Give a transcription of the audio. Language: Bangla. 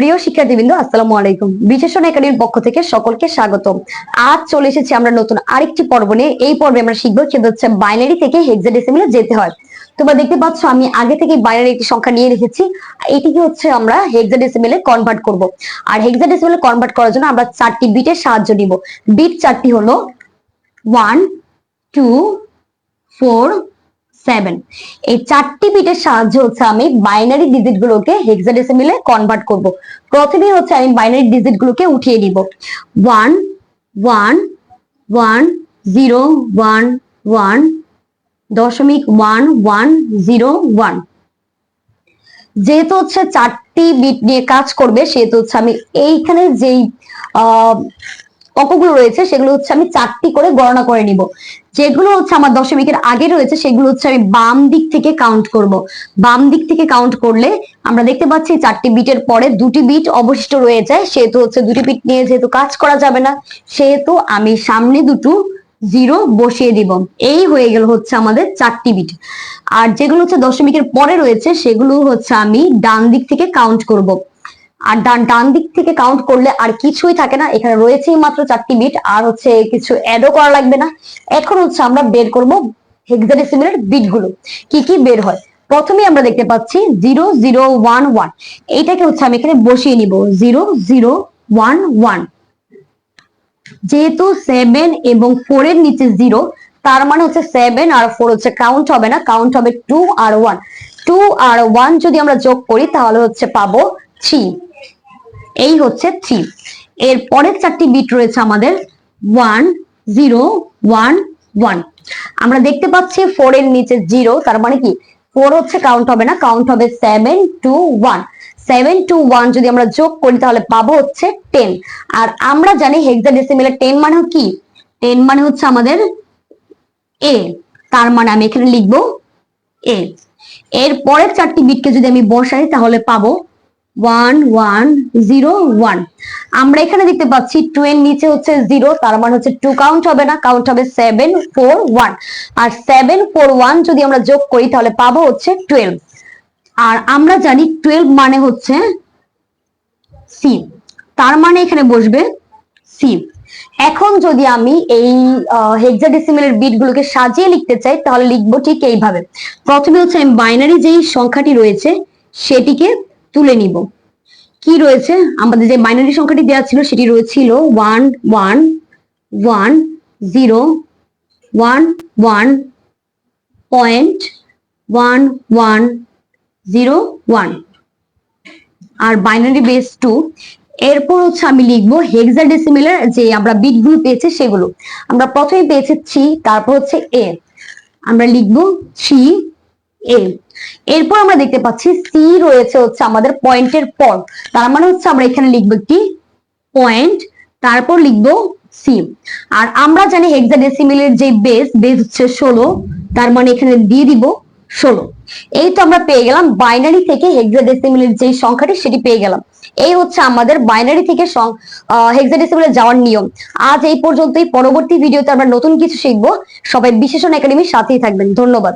প্রিয় শিক্ষার্থীবৃন্দ, আসসালামু আলাইকুম। বিশেষণ একাডেমির পক্ষ থেকে সকলকে স্বাগত। আজ চলে এসেছি আমরা নতুন আরেকটি পর্ব নিয়ে। এই পর্বে আমরা শিখব সেটা হচ্ছে বাইনারি থেকে হেক্সাডেসিমেলে যেতে হয়। তোমরা দেখতে পাচ্ছ, আমি আগে থেকে বাইনারি একটি সংখ্যা নিয়ে রেখেছি। এটিকে হচ্ছে আমরা হেক্সাডেসিমেলে কনভার্ট করব। আর হেক্সাডেসিমেলে কনভার্ট করার জন্য আমরা চারটি বিটের সাহায্য নিব। বিট চারটি হলো ওয়ান টু ফোর সেভেন এই চারটি বিটের সাহায্যে হচ্ছে আমি বাইনারি ডিজিট গুলোকে হেক্সাডেসিমেলে কনভার্ট করব। প্রথমে হচ্ছে আমি বাইনারি ডিজিট গুলোকে উঠিয়ে নিব। One one one zero one one দশমিক ওয়ান ওয়ান জিরো ওয়ান যেহেতু হচ্ছে চারটি বিট নিয়ে কাজ করবে, সেহেতু হচ্ছে আমি এইখানে যেই অঙ্কগুলো রয়েছে সেগুলো হচ্ছে আমি চারটি করে গণনা করে নিব। যেগুলো হচ্ছে আমার দশমিকের আগে রয়েছে, সেগুলো হচ্ছে আমি বাম দিক থেকে কাউন্ট করব। বাম দিক থেকে কাউন্ট করলে আমরা দেখতে পাচ্ছি চারটি বিটের পরে দুটি বিট অবশিষ্ট রয়ে যায়, সেহেতু হচ্ছে দুটি বিট নিয়ে যেহেতু কাজ করা যাবে না, সেহেতু আমি সামনে দুটো জিরো বসিয়ে দিব। এই হয়ে গেল হচ্ছে আমাদের চারটি বিট। আর যেগুলো হচ্ছে দশমিকের পরে রয়েছে, সেগুলো হচ্ছে আমি ডান দিক থেকে কাউন্ট করব। আর ডান ডান দিক থেকে কাউন্ট করলে আর কিছুই থাকে না। এখানে রয়েছেই মাত্র চারটি বিট আর হচ্ছে কিছু অ্যাডও করা লাগবে না। এখন হচ্ছে আমরা বের করব হেক্সাডেসিমেলের বিটগুলো। কি কি বের হয়? প্রথমে আমরা দেখতে পাচ্ছি জিরো জিরো ওয়ান ওয়ান। এইটাকে হচ্ছে আমি এখানে বসিয়ে নিব। Zero zero one one. যেহেতু সেভেন এবং ফোর এর নিচে জিরো তার মানে হচ্ছে সেভেন আর ফোর হচ্ছে কাউন্ট হবে না। কাউন্ট হবে টু আর ওয়ান টু আর ওয়ান যদি আমরা যোগ করি, তাহলে হচ্ছে পাবো থ্রি এই হচ্ছে থ্রি এর পরের চারটি বিট রয়েছে আমাদের ওয়ান জিরো ওয়ান ওয়ান আমরা দেখতে পাচ্ছি ফোর এর নিচে জিরো তার মানে কি? ফোর হচ্ছে কাউন্ট হবে না কাউন্ট হবে seven two one seven two one যদি আমরা যোগ করি, তাহলে পাবো হচ্ছে টেন আর আমরা জানি হেক্সাডেসিমেলের টেন মানে কি? টেন মানে হচ্ছে আমাদের এ তার মানে আমি এখানে লিখব এ এর পরের চারটি বিটকে যদি আমি বসাই, তাহলে পাবো ওয়ান ওয়ান জিরো ওয়ান আমরা এখানে দেখতে পাচ্ছি টু এর নিচে হচ্ছে জিরো তার মানে হচ্ছে টু কাউন্ট হবে না কাউন্ট হবে সেভেন ফোর ওয়ান আর সেভেন ফোর ওয়ান যদি আমরা যোগ করি, তাহলে পাবো হচ্ছে টুয়েলভ আর আমরা জানি টুয়েলভ মানে হচ্ছে সি তার মানে এখানে বসবে সি এখন যদি আমি এই হেক্সাডেসিমেলের বিট গুলোকে সাজিয়ে লিখতে চাই, তাহলে লিখব ঠিক এইভাবে। প্রথমে হচ্ছে আমি বাইনারি যেই সংখ্যাটি রয়েছে, সেটিকে তুলে নিব। কি রয়েছে? আমাদের যে বাইনারি সংখ্যাটি দেওয়া ছিল, সেটি রয়েছিল one one one zero one one point one one zero one আর বাইনারি বেস টু এরপর হচ্ছে আমি লিখব হেক্সাডেসিমেলের যে আমরা বিটগুলো পেয়েছি সেগুলো। আমরা প্রথমে পেয়েছি থ্রি তারপর হচ্ছে এ আমরা লিখব থ্রি এ এরপর আমরা দেখতে পাচ্ছি সি রয়েছে হচ্ছে আমাদের পয়েন্টের পর তার মানে হচ্ছে আমরা এখানে লিখব একটি পয়েন্ট তারপর লিখব সি আর আমরা জানি হেক্সাডেসিমেলের যে বেস বেস হচ্ছে ষোলো, তার মানে এখানে দিয়ে দিব ষোলো। এই তো আমরা পেয়ে গেলাম বাইনারি থেকে হেক্সাডেসিমেলের যে সংখ্যাটি, সেটি পেয়ে গেলাম। এই হচ্ছে আমাদের বাইনারি থেকে হেক্সাডেসিমেলে যাওয়ার নিয়ম। আজ এই পর্যন্তই। পরবর্তী ভিডিওতে আমরা নতুন কিছু শিখব। সবাই বিশেষণ একাডেমির সাথেই থাকবেন। ধন্যবাদ।